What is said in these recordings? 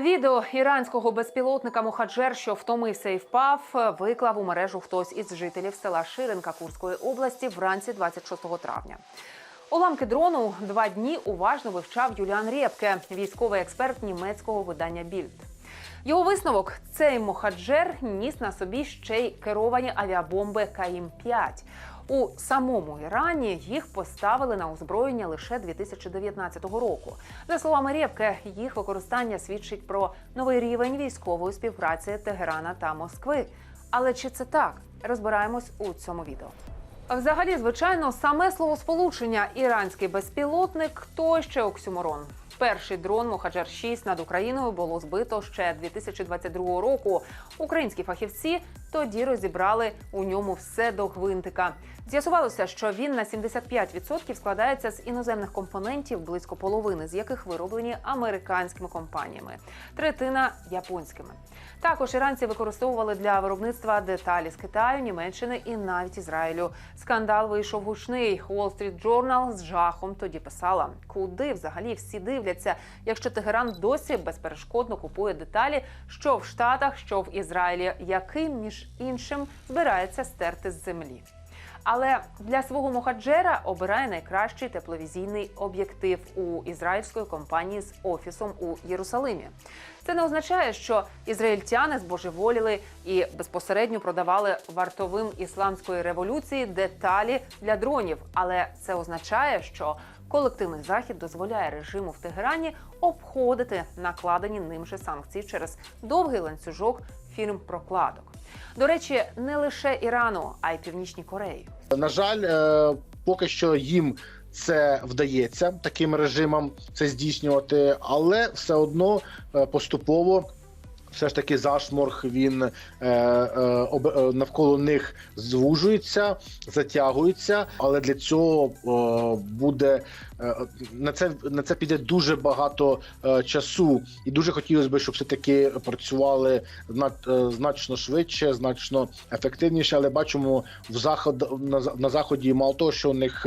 Відео іранського безпілотника Мухаджер, що втомився і впав, виклав у мережу хтось із жителів села Ширинка Курської області вранці 26 травня. Уламки дрону два дні уважно вивчав Юліан Рєпке, військовий експерт німецького видання Більд. Його висновок: цей Мохаджер ніс на собі ще й керовані авіабомби Каїм-5. У самому Ірані їх поставили на озброєння лише 2019 року. За словами Рєпке, їх використання свідчить про новий рівень військової співпраці Тегерана та Москви. Але чи це так? Розбираємось у цьому відео. Взагалі, звичайно, саме словосполучення іранський безпілотник то ще оксюморон. Перший дрон Мохаджер 6 над Україною було збито ще 2022 року. Українські фахівці тоді розібрали у ньому все до гвинтика. З'ясувалося, що він на 75% складається з іноземних компонентів, близько половини з яких вироблені американськими компаніями, третина японськими. Також іранці використовували для виробництва деталі з Китаю, Німеччини і навіть Ізраїлю. Скандал вийшов гучний. Wall Street Journal з жахом тоді писала, куди взагалі всі дивляться, якщо Тегеран досі безперешкодно купує деталі, що в Штатах, що в Ізраїлі, який між іншим збирається стерти з землі. Але для свого мохаджера обирає найкращий тепловізійний об'єктив у ізраїльської компанії з офісом у Єрусалимі. Це не означає, що ізраїльтяни збожеволіли і безпосередньо продавали вартовим ісламської революції деталі для дронів. Але це означає, що колективний захід дозволяє режиму в Тегерані обходити накладені ним же санкції через довгий ланцюжок фірм прокладок. До речі, не лише Ірану, а й Північній Кореї. На жаль, е, поки що їм це вдається таким режимам це здійснювати, але все одно е, поступово. Все ж таки зашморг він е, е, е, навколо них звужується, затягується, але для цього е, буде е, на це на це піде дуже багато е, часу, і дуже хотілося б, щоб все таки працювали е, значно швидше, значно ефективніше. Але бачимо в заход на, на заході, мало того, що у них.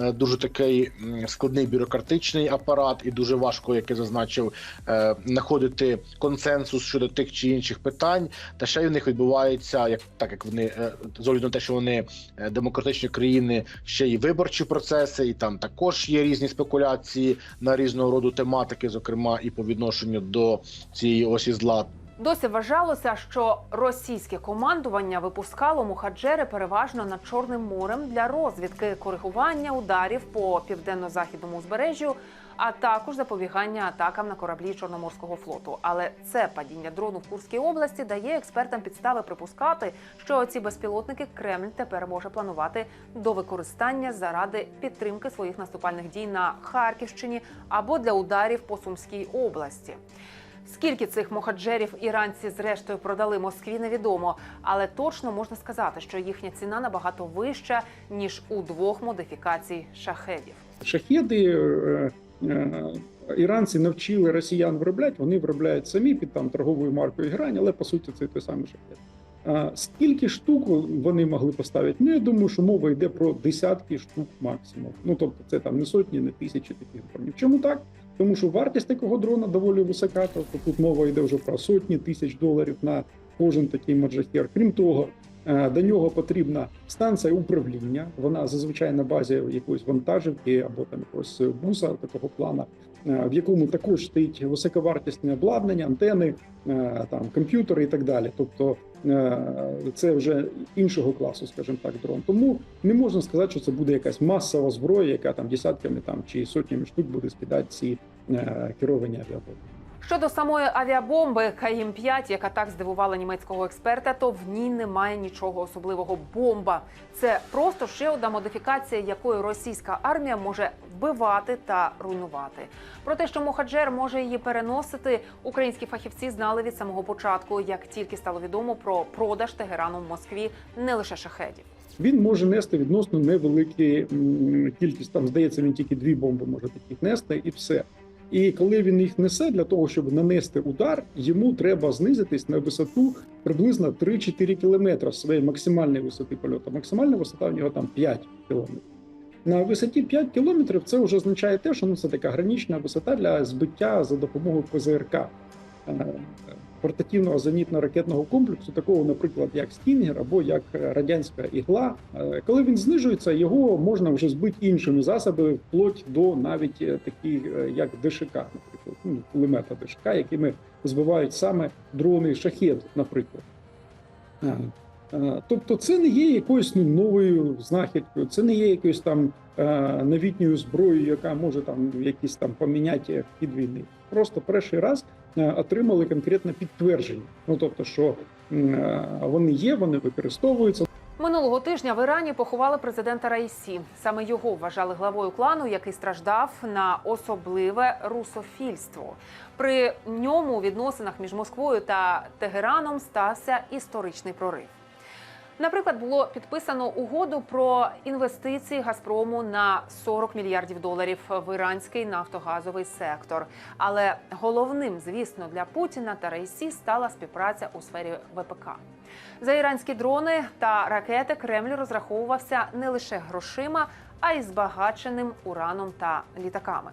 Е, Дуже такий складний бюрократичний апарат, і дуже важко, як я зазначив, е, знаходити консенсус щодо тих чи інших питань. Та ще й у них відбувається, як так як вони е, з огляду на те, що вони демократичні країни, ще й виборчі процеси, і там також є різні спекуляції на різного роду тематики, зокрема і по відношенню до цієї осі зла. Досі вважалося, що російське командування випускало мухаджери переважно над Чорним морем для розвідки, коригування ударів по південно-західному узбережжю, а також запобігання атакам на кораблі Чорноморського флоту. Але це падіння дрону в Курській області дає експертам підстави припускати, що ці безпілотники Кремль тепер може планувати до використання заради підтримки своїх наступальних дій на Харківщині або для ударів по Сумській області. Скільки цих мохаджерів іранці зрештою продали Москві, невідомо, але точно можна сказати, що їхня ціна набагато вища ніж у двох модифікацій шахедів. Шахеди е, е, іранці навчили росіян виробляти, вони виробляють самі під там торговою маркою грань, але по суті це той самий шахет. Скільки штук вони могли поставити? Ну я думаю, що мова йде про десятки штук максимум. Ну тобто, це там не сотні, не тисячі таких дронів. Чому так? Тому що вартість такого дрона доволі висока. Тобто тут мова йде вже про сотні тисяч доларів на кожен такий маджахер. Крім того, е, до нього потрібна станція управління. Вона зазвичай на базі якоїсь вантажівки або там якогось буса такого плана, в якому також стоїть високовартісне обладнання, антени, е, там комп'ютери і так далі. Тобто е, це вже іншого класу, скажімо так, дрон. Тому не можна сказати, що це буде якась масова зброя, яка там десятками там чи сотнями штук буде скидати ці е, керовані авіабомби. Щодо самої авіабомби Каїм-5, яка так здивувала німецького експерта, то в ній немає нічого особливого. Бомба це просто ще одна модифікація, якою російська армія може вбивати та руйнувати. Про те, що Мохаджер може її переносити, українські фахівці знали від самого початку, як тільки стало відомо про продаж Тегерану в Москві не лише шахедів. Він може нести відносно невеликі кількість. Там здається, він тільки дві бомби може таких нести, і все. І коли він їх несе для того, щоб нанести удар, йому треба знизитись на висоту приблизно 3-4 кілометри своєї максимальної висоти польоту. Максимальна висота в нього там 5 кілометрів. На висоті 5 кілометрів це вже означає те, що ну це така гранічна висота для збиття за допомогою ПЗРК. Портативного зенітно-ракетного комплексу, такого, наприклад, як Стінгер або як е, радянська ігла. Е, Коли він знижується, його можна вже збити іншими засобами, вплоть до навіть е, таких, як ДШК, наприклад, ну, кулемета ДШК, якими збивають саме дрони шахет, наприклад. Е, Тобто, це не є якоюсь ну, новою знахідкою, це не є якоюсь там е, новітньою зброєю, яка може там якісь там поміняти хід війни. Просто перший раз е, отримали конкретне підтвердження. Ну тобто, що вони є, вони використовуються. Минулого тижня в Ірані поховали президента Раїсі. Саме його вважали главою клану, який страждав на особливе русофільство. При ньому у відносинах між Москвою та Тегераном стався історичний прорив. Наприклад, було підписано угоду про інвестиції Газпрому на 40 мільярдів доларів в іранський нафтогазовий сектор. Але головним, звісно, для Путіна та Раїсі стала співпраця у сфері ВПК. За іранські дрони та ракети Кремль розраховувався не лише грошима, а й збагаченим ураном та літаками.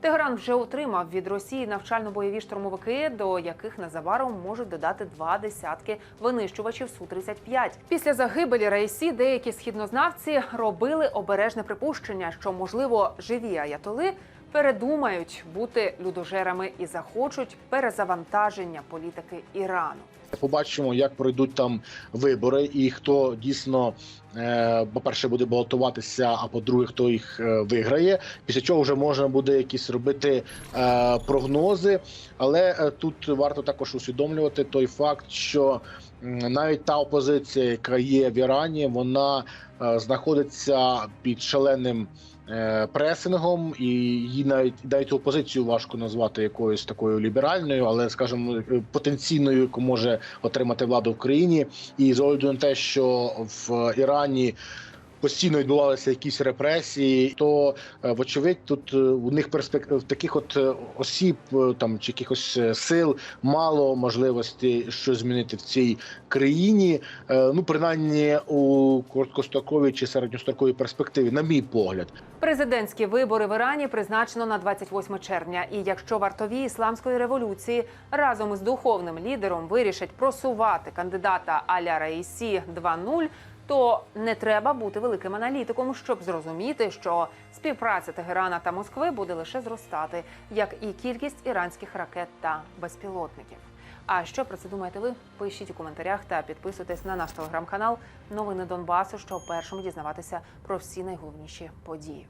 Тегеран вже отримав від Росії навчально-бойові штурмовики, до яких незабаром можуть додати два десятки винищувачів су 35 Після загибелі рейсі деякі східнознавці робили обережне припущення, що можливо живі аятоли передумають бути людожерами і захочуть перезавантаження політики Ірану. Побачимо, як пройдуть там вибори, і хто дійсно, е, по-перше, буде балотуватися, а по-друге, хто їх е, виграє. Після чого вже можна буде якісь робити е, прогнози. Але тут варто також усвідомлювати той факт, що навіть та опозиція, яка є в Ірані, вона знаходиться під шаленим. Е, Пресингом і її навіть навіть опозицію важко назвати якоюсь такою ліберальною, але скажімо, е, потенційною, яку може отримати владу в країні, і з огляду на те, що в Ірані постійно відбувалися якісь репресії, то е, вочевидь тут е, у них перспектив таких от е, осіб там чи якихось сил мало можливості щось змінити в цій країні. Ну принаймні у короткостроковій чи середньостроковій перспективі, на мій погляд. Президентські вибори в Ірані призначено на 28 червня. І якщо вартові ісламської революції разом із духовним лідером вирішать просувати кандидата Аля Раїсі 2.0, то не треба бути великим аналітиком, щоб зрозуміти, що співпраця Тегерана та Москви буде лише зростати, як і кількість іранських ракет та безпілотників. А що про це думаєте ви? Пишіть у коментарях та підписуйтесь на наш телеграм-канал Новини Донбасу, щоб першим дізнаватися про всі найголовніші події.